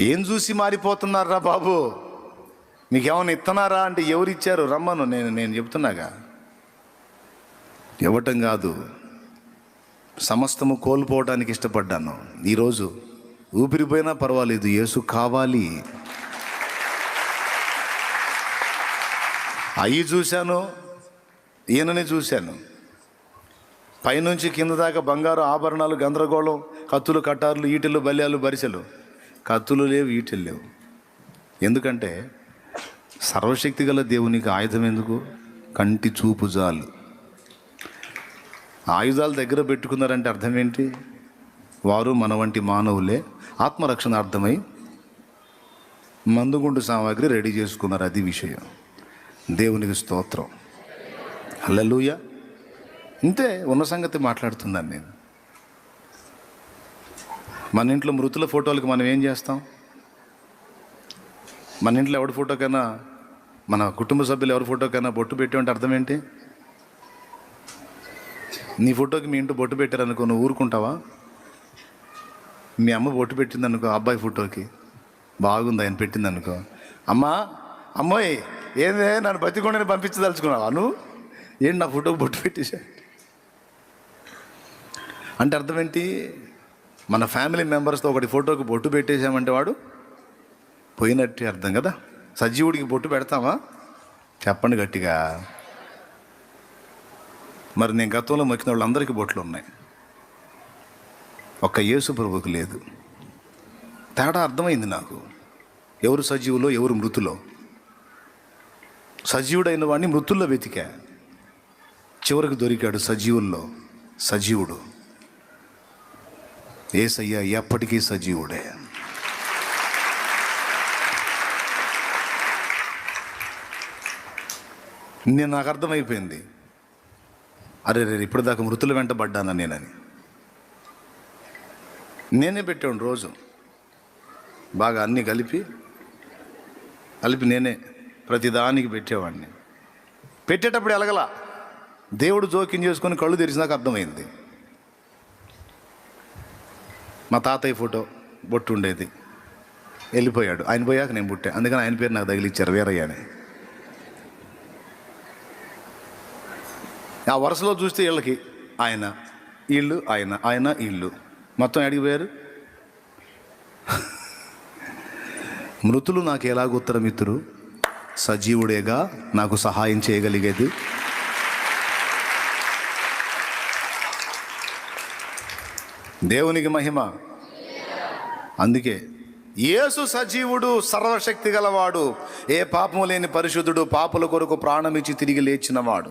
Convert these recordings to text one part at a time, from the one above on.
ఏం చూసి మారిపోతున్నారా బాబు? మీకేమైనా ఇస్తున్నారా అంటే ఎవరు ఇచ్చారు రమ్మను నేను నేను చెప్తున్నాగా. ఇవ్వటం కాదు. సమస్తము కోల్పోవడానికి ఇష్టపడ్డాను. ఈరోజు ఊపిరిపోయినా పర్వాలేదు యేసు కావాలి. అయ్యి చూశాను ఈయనని చూశాను. పైనుంచి కింద దాకా బంగారు ఆభరణాలు గందరగోళం కత్తులు కట్టార్లు ఈటిలు బల్యాలు బరిసెలు. కత్తులు లేవు ఈటెలు లేవు. ఎందుకంటే సర్వశక్తి గల దేవునికి ఆయుధం ఎందుకు? కంటి చూపు జాలు. ఆయుధాలు దగ్గర పెట్టుకున్నారంటే అర్థం ఏంటి? వారు మన వంటి మానవులే ఆత్మరక్షణ అర్థమై మందుగుండు సామాగ్రి రెడీ చేసుకున్నారు అది విషయం. దేవునికి స్తోత్రం. అల్లలుయ ఇంతే ఉన్న సంగతి మాట్లాడుతున్నాను నేను. మన ఇంట్లో మృతుల ఫోటోలకి మనం ఏం చేస్తాం? మన ఇంట్లో ఎవరి ఫోటోకైనా మన కుటుంబ సభ్యులు ఎవరి ఫోటోకైనా బొట్టు పెట్టామంటే అర్థం ఏంటి? నీ ఫోటోకి మీ ఇంట్లో బొట్టు పెట్టారనుకో నువ్వు ఊరుకుంటావా? మీ అమ్మ బొట్టు పెట్టింది అనుకో అబ్బాయి ఫోటోకి. బాగుంది ఆయన పెట్టింది అనుకో అమ్మా అమ్మాయి ఏందే నన్ను బతికొండని పంపించదలుచుకున్నావా నువ్వు? ఏంటి నా ఫోటోకి బొట్టు పెట్టేశా అంటే అర్థం ఏంటి? మన ఫ్యామిలీ మెంబర్స్తో ఒకటి ఫోటోకి బొట్టు పెట్టేశామంటే వాడు? పోయినట్టే అర్థం కదా? సజీవుడికి బొట్టు పెడతామా చెప్పండి గట్టిగా. మరి నేను గతంలో మొక్కిన వాళ్ళందరికీ బొట్లు ఉన్నాయి. ఒక్క యేసు ప్రభువుకు లేదు. తేడా అర్థమైంది నాకు. ఎవరు సజీవులో ఎవరు మృతులో? సజీవుడైన వాడిని మృతుల్లో వెతికా. చివరికి దొరికాడు సజీవుల్లో సజీవుడు. ఏసయ్య ఎప్పటికీ సజీవుడే. నేను నాకు అర్థమైపోయింది. అరే రే ఇప్పటిదాకా దాకా మృతుల వెంట పడ్డానా నేనని. నేనే పెట్టాను రోజు. బాగా అన్నీ కలిపి కలిపి నేనే ప్రతిదానికి పెట్టేవాడిని. పెట్టేటప్పుడు ఎలగల. దేవుడు జోక్యం చేసుకొని కళ్ళు తెరిచినాక అర్థమైంది. మా తాతయ్య ఫోటో బొట్టు ఉండేది వెళ్ళిపోయాడు. ఆయన పోయాక నేను పుట్టా. అందుకని ఆయన పేరు నాకు తగిలిచ్చారు వీరయ్య అని. ఆ వరుసలో చూస్తే వీళ్ళకి ఆయన వీళ్ళు ఆయన ఆయన వీళ్ళు. మొత్తం అడిగిపోయారు మృతులు నాకు ఎలాగ ఉత్తరమిత్తురు సజీవుడేగా నాకు సహాయం చేయగలిగేది దేవునికి మహిమ. అందుకే యేసు సజీవుడు సర్వశక్తి గలవాడు ఏ పాపము లేని పరిశుద్ధుడు పాపుల కొరకు ప్రాణమిచ్చి తిరిగి లేచినవాడు.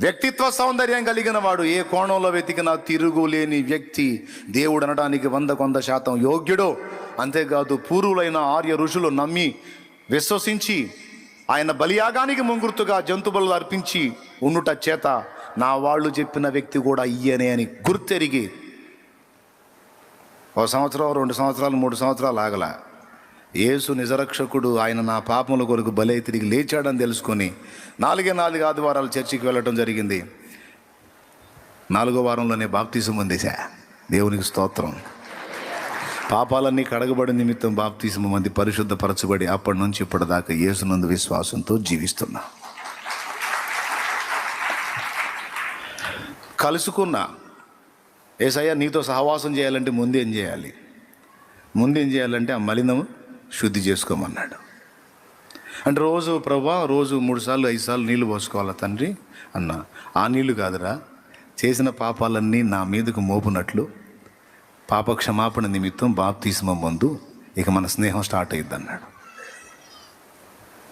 వ్యక్తిత్వ సౌందర్యం కలిగిన వాడు ఏ కోణంలో వెతికినా తిరుగులేని వ్యక్తి దేవుడు అనడానికి వంద కొంద శాతం యోగ్యుడు. అంతేకాదు పూర్వులైన ఆర్య ఋషులు నమ్మి విశ్వసించి ఆయన బలియాగానికి ముంగుర్తుగా జంతుబలు అర్పించి ఉండుట చేత నా వాళ్ళు చెప్పిన వ్యక్తి కూడా ఇయ్యనే అని గుర్తెరిగి ఒక సంవత్సరం రెండు సంవత్సరాలు మూడు సంవత్సరాలు ఆగల. యేసు నిజరక్షకుడు ఆయన నా పాపముల కొరకు బలై తిరిగి లేచాడని తెలుసుకొని నాలుగే నాలుగు ఆదివారాలు చర్చికి వెళ్ళటం జరిగింది. నాలుగో వారంలోనే బాప్తీసం పొందేశా. దేవునికి స్తోత్రం. పాపాలన్నీ కడగబడి నిమిత్తం బాప్తీసం మంది పరిశుద్ధపరచబడి అప్పటి నుంచి ఇప్పటిదాకా యేసునందు విశ్వాసంతో జీవిస్తున్నా. కలుసుకున్నా. ఏసయ్య నీతో సహవాసం చేయాలంటే ముందు ఏం చేయాలి? ముందు ఏం చేయాలంటే ఆ మలినము శుద్ధి చేసుకోమన్నాడు. అంటే రోజు ప్రభా రోజు మూడు సార్లు ఐదు సార్లు నీళ్ళు పోసుకోవాలా తండ్రి? అన్న ఆ నీళ్ళు కాదురా. చేసిన పాపాలన్నీ నా మీదకు మోపునట్లు పాప క్షమాపణ నిమిత్తం బాప్తీసం ముందు ఇక మన స్నేహం స్టార్ట్ అయ్యిద్ది అన్నాడు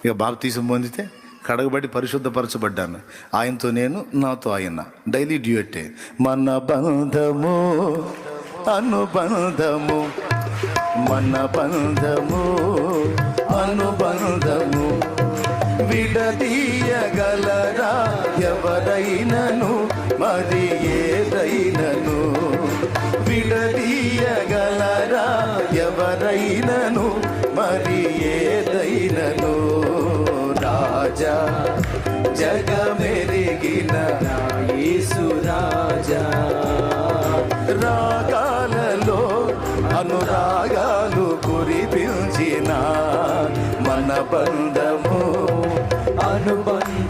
ఇక బాప్తీసం పొందితే కడగబడి పరిశుద్ధపరచబడ్డాను. ఆయనతో నేను నాతో ఆయన. డైలీ డ్యూయట్టే. మన బంధము అనుబంధము మన బంధము అనుబంధము విడదీయగలరా ఎవరైనను మరి ఏదైనను విడదీయగలరా ఎవరైనను రాజా జగమెరిగిన యేసు రాజా. రాగాలలో అనురాగాలు కురిపించిన మన బంధము అనుబంధ